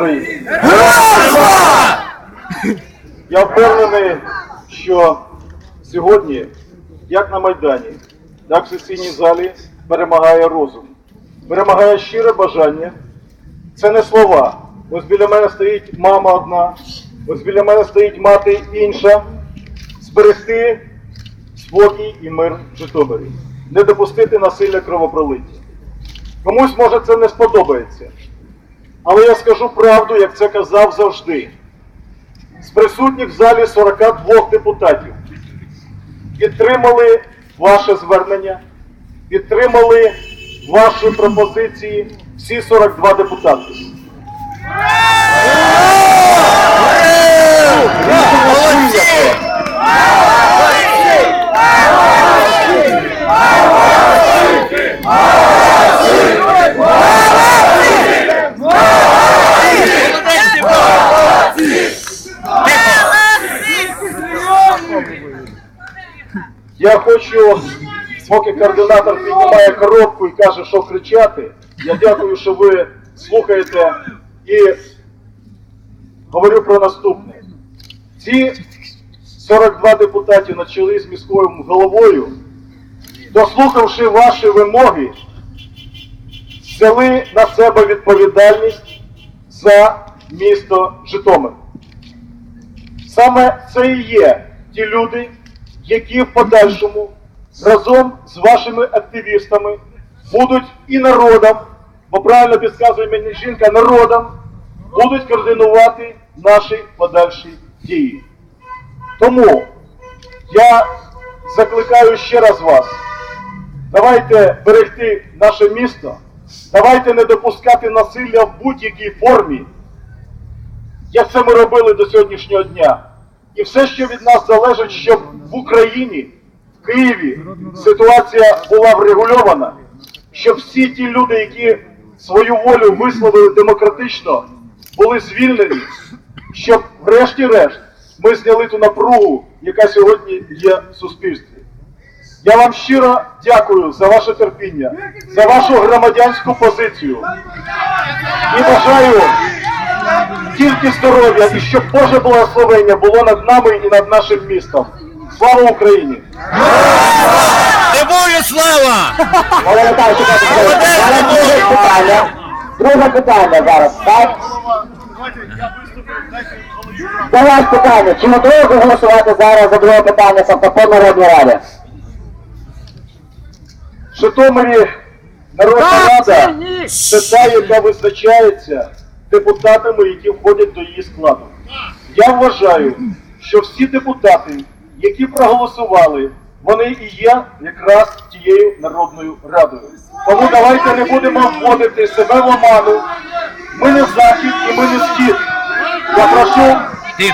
Україні! Я впевнений, що сьогодні, як на Майдані, так в сесійній залі перемагає розум, перемагає щире бажання. Це не слова. Ось біля мене стоїть мама одна, ось біля мене стоїть мати інша. Зберегти спокій і мир в Житомирі, не допустити насилля кровопролиття. Комусь може це не сподобається. Але я скажу правду, як це казав завжди. З присутніх в залі 42 депутатів підтримали ваше звернення, підтримали ваші пропозиції всі 42 депутати. Рішення прийнято. Я хочу, поки координатор піднімає коробку і каже, що кричати, я дякую, що ви слухаєте і говорю про наступне. Ці 42 депутати на чолі з міською головою, дослухавши ваші вимоги, взяли на себе відповідальність за місто Житомир. Саме це і є ті люди, які в подальшому разом з вашими активістами будуть і народом, бо правильно підказує мені жінка, народом будуть координувати наші подальші дії. Тому я закликаю ще раз вас, давайте берегти наше місто, давайте не допускати насилля в будь-якій формі, як це ми робили до сьогоднішнього дня. І все, що від нас залежить, щоб в Україні, в Києві ситуація була врегульована, щоб всі ті люди, які свою волю висловили демократично, були звільнені, щоб врешті-решт ми зняли ту напругу, яка сьогодні є в суспільстві. Я вам щиро дякую за ваше терпіння, за вашу громадянську позицію і бажаю тільки здоров'я і щоб Боже благословення було над нами і над нашим містом. Слава Україні! Героям слава! Друге питання. Друге питання зараз, так? Давай питання. Чи готові ви голосувати зараз за друге питання по Народній Раді? В Житомирі Народна Рада це та, яка визначається депутатами, які входять до її складу. Я вважаю, що всі депутати, які проголосували, вони і є якраз тією Народною Радою. Тому давайте не будемо вводити себе в оману. Ми не захід і ми не схід. Я прошу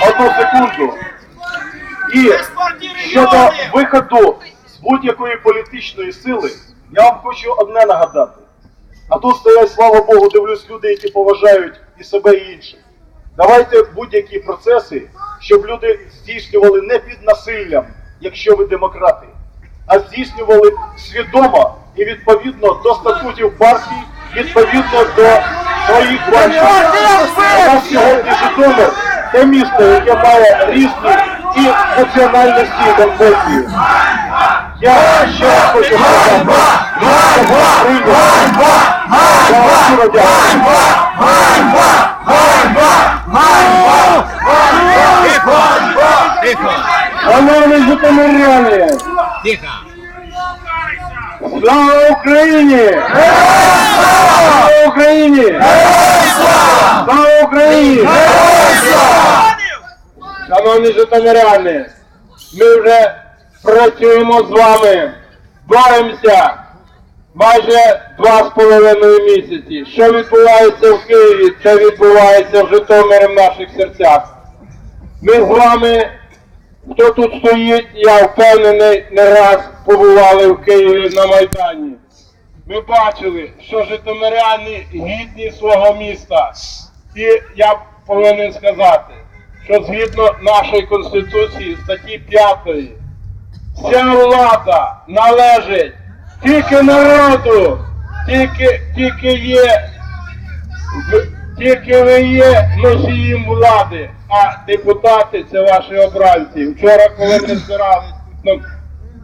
одну секунду. І щодо виходу з будь-якої політичної сили, я вам хочу одне нагадати. А тут стоять, слава Богу, дивлюсь люди, які поважають і себе, і інших. Давайте будь-які процеси, щоб люди здійснювали не під насиллям, якщо ви демократи, а здійснювали свідомо і відповідно до статутів партії, відповідно до своїх бачень. У нас сьогодні Житомир те місто, яке має різні і національності і конфесії. Я ще раз хочу сказати, вас прийнято. Я вам. Тихо! Тихо! Шановні житомиряни, Тихо! слава Україні! Слава Україні! Слава Україні! Шановні житомиряни, ми вже працюємо з вами, боремося майже два з половиною місяці. Що відбувається в Києві, це відбувається в Житомирі в наших серцях. Ми з вами, хто тут стоїть, я впевнений, не раз побували в Києві на Майдані. Ми бачили, що житомиряни гідні свого міста. І я повинен сказати, що згідно нашої Конституції статті 5, вся влада належить тільки народу, тільки, тільки є Тільки ви є носієм влади, а депутати це ваші обранці. Вчора, коли ми збирались на,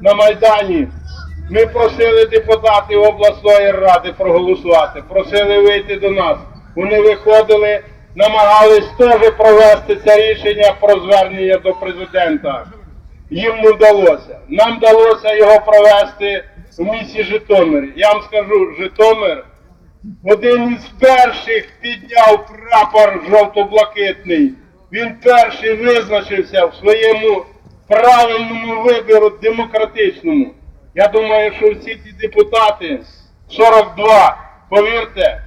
на Майдані, ми просили депутатів обласної ради проголосувати, просили вийти до нас. Вони виходили, намагались теж провести це рішення про звернення до президента. Їм не вдалося. Нам вдалося його провести в місті Житомирі. Я вам скажу, Житомир один із перших підняв прапор жовто-блакитний. Він перший визначився в своєму правильному вибору демократичному. Я думаю, що всі ті депутати 42, повірте,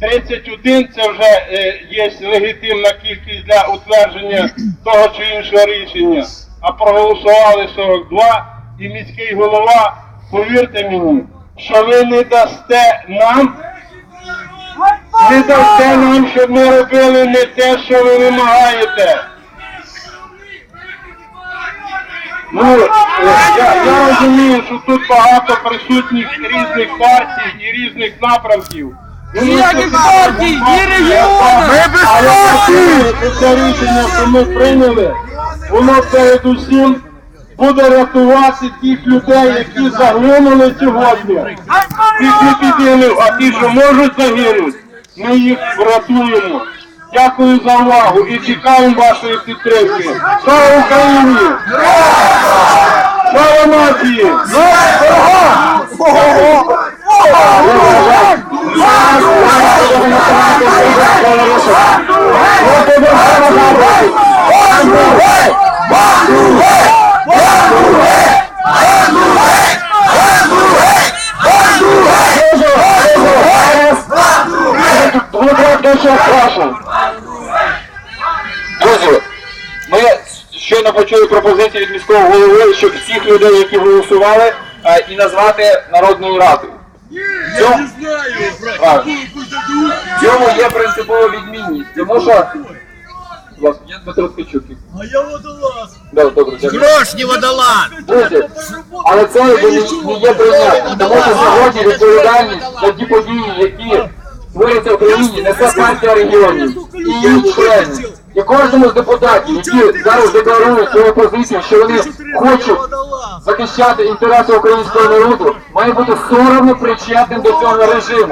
31 це вже е, є легітимна кількість для утвердження того чи іншого рішення. А проголосували 42 і міський голова, повірте мені, що ви не дасте нам не дасте нам, щоб ми робили не те, що ви вимагаєте. Ну, я, я розумію, що тут багато присутніх різних партій і різних напрямків. Ніяких партій, ні регіонів! Але це- це рішення, що ми прийняли, воно передусім буде рятувати тих людей, які загинули сьогодні. Тих не а ті, що можуть загинути, ми їх врятуємо. Дякую за увагу і чекаємо вашої підтримки. Слава Україні! Слава нації! Друзі, ми щойно почули пропозицію від міського голови, щоб всіх людей, які голосували, е, і назвати Народною Радою. Я В цьому є принципова відмінність, тому що... Я Дмитро Ткачук. А я водолаз. Да, добре, дякую. Грошні водолаз. Друзі, але це не, не є прийнятним, тому що сьогодні відповідальність за ті події, які творяться країні, партія регіонів і члени. І кожному з депутатів, які зараз декларують свою позицію, що вони хочуть захищати інтереси українського народу, має бути соромно причетним до цього режиму.